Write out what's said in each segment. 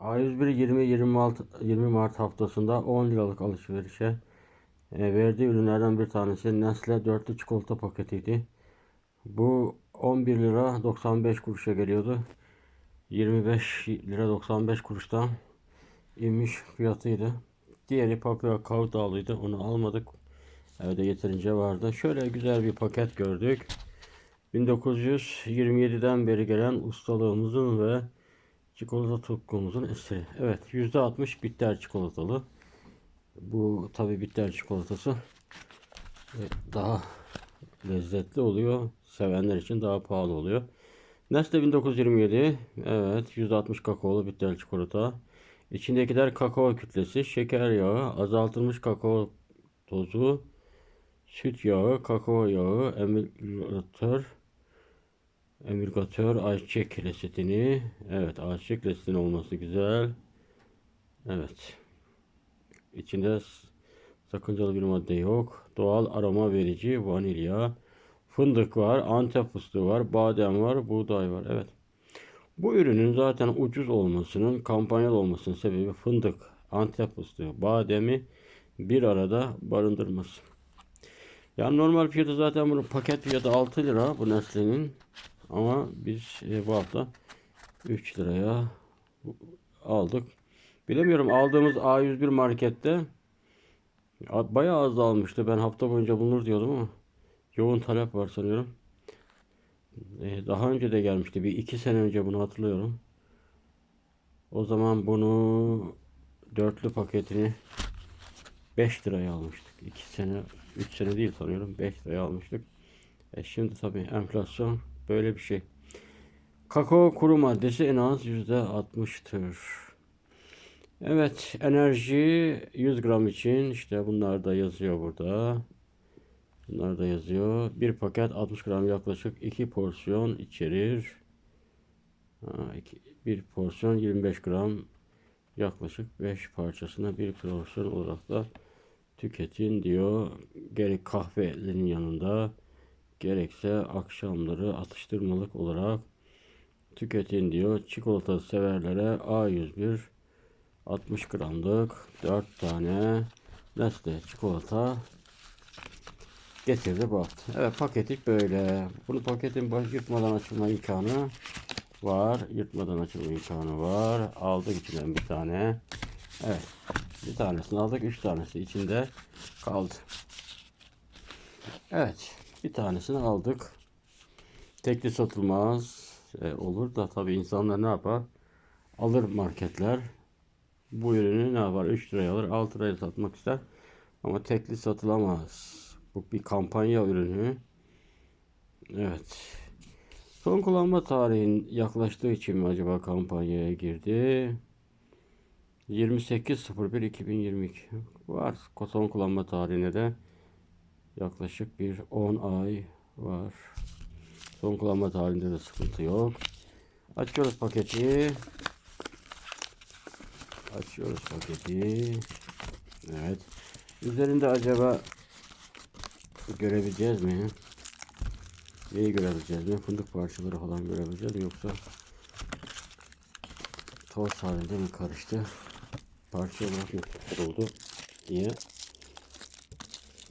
A101 20 26 20 Mart haftasında 10 liralık alışverişe e, verdiği ürünlerden bir tanesi Nestle dörtlü çikolata paketiydi. Bu 11 lira 95 kuruşa geliyordu. 25 lira 95 kuruştan inmiş fiyatıydı. Diğeri Papua Kavdağlı'ydı. Onu almadık. Evde yeterince vardı. Şöyle güzel bir paket gördük. 1927'den beri gelen ustalığımızın ve çikolata tutkumuzun eseri. Evet %60 bitter çikolatalı. Bu tabi bitter çikolatası e, daha lezzetli oluyor. Sevenler için daha pahalı oluyor. Nestle 1927. Evet %60 kakaolu bitter çikolata. İçindekiler kakao kütlesi, şeker yağı, azaltılmış kakao tozu, süt yağı, kakao yağı, emülgatör, emülgatör, ayçiçek reçetini. Evet, ayçiçek reçetini olması güzel. Evet. İçinde sakıncalı bir madde yok. Doğal aroma verici, vanilya, fındık var, antep fıstığı var, badem var, buğday var. Evet. Bu ürünün zaten ucuz olmasının, kampanyalı olmasının sebebi fındık, antep fıstığı, bademi bir arada barındırması. Yani normal fiyatı zaten bunun paket fiyatı 6 lira bu Nestle'nin. Ama biz e, bu hafta 3 liraya aldık. Bilemiyorum aldığımız A101 markette bayağı az almıştı. Ben hafta boyunca bulunur diyordum ama yoğun talep var sanıyorum. E, daha önce de gelmişti. Bir iki sene önce bunu hatırlıyorum. O zaman bunu dörtlü paketini 5 liraya almıştık. 2 sene, 3 sene değil sanıyorum. 5 liraya almıştık. E şimdi tabii enflasyon böyle bir şey. Kakao kuru maddesi en az %60'tır. Evet, enerji 100 gram için işte bunlar da yazıyor burada. Bunlar da yazıyor. Bir paket 60 gram yaklaşık 2 porsiyon içerir. Ha, iki- bir porsiyon 25 gram yaklaşık 5 parçasına bir porsiyon olarak da tüketin diyor. Gerek kahvenin yanında gerekse akşamları atıştırmalık olarak tüketin diyor. Çikolata severlere A101 60 gramlık 4 tane Nestle çikolata getirdi bu hafta. Evet paketik böyle. Bunu paketin baş yırtmadan açılma imkanı var. Yırtmadan açılma imkanı var. Aldık içinden bir tane. Evet. Bir tanesini aldık. Üç tanesi içinde kaldı. Evet. Bir tanesini aldık. Tekli satılmaz. E, olur da tabii insanlar ne yapar? Alır marketler. Bu ürünü ne yapar? 3 liraya alır. 6 liraya satmak ister. Ama tekli satılamaz. Bu bir kampanya ürünü. Evet. Son kullanma tarihin yaklaştığı için mi acaba kampanyaya girdi? 28.01.2022 var. Son kullanma tarihine de yaklaşık bir 10 ay var. Son kullanma tarihinde de sıkıntı yok. Açıyoruz paketi. Açıyoruz paketi. Evet. Üzerinde acaba görebileceğiz mi? Neyi görebileceğiz mi? Fındık parçaları falan görebileceğiz mi? Yoksa toz halinde mi karıştı? Parça olarak mı oldu diye.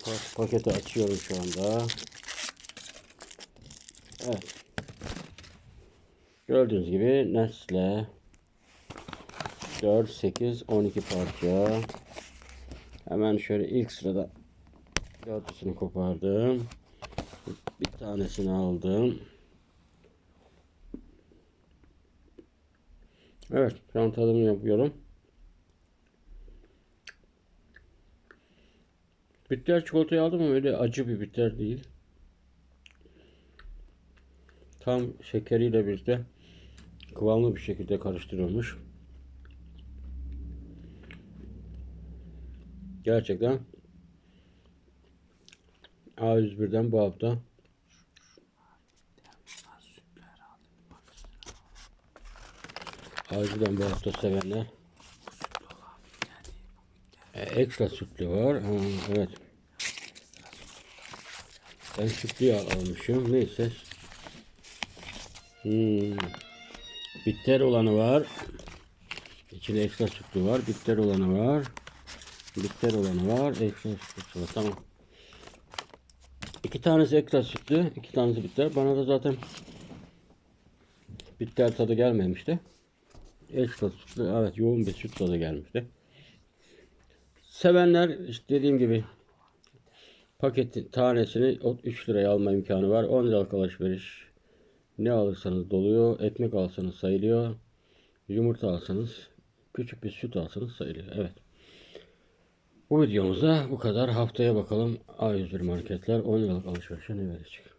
Pa- Paketi açıyorum şu anda. Evet. Gördüğünüz gibi Nestle 4, 8, 12 parça. Hemen şöyle ilk sırada dörtlüsünü kopardım. Bir tanesini aldım. Evet, şu yapıyorum. Bitter çikolatayı aldım ama öyle acı bir bitter değil. Tam şekeriyle birlikte kıvamlı bir şekilde karıştırılmış. Gerçekten A101'den bu hafta A101'den bu hafta sevenler e, ekstra sütlü var. Ha, evet. Ben sütlü al- almışım. Neyse. Hmm. Bitter olanı var. İçinde ekstra sütlü var. Bitter olanı var. Bitter olanı var. Ekstra sütlü var. Tamam. İki tanesi ekstra sütlü. iki tanesi bitter. Bana da zaten bitter tadı gelmemişti. Ekstra sütlü. Evet yoğun bir süt tadı gelmişti. Sevenler işte dediğim gibi paketin tanesini 3 liraya alma imkanı var. 10 liralık alışveriş. Ne alırsanız doluyor. Ekmek alsanız sayılıyor. Yumurta alsanız küçük bir süt alsanız sayılıyor. Evet. Bu videomuzda bu kadar. Haftaya bakalım A101 marketler 10 liralık alışverişe ne verecek.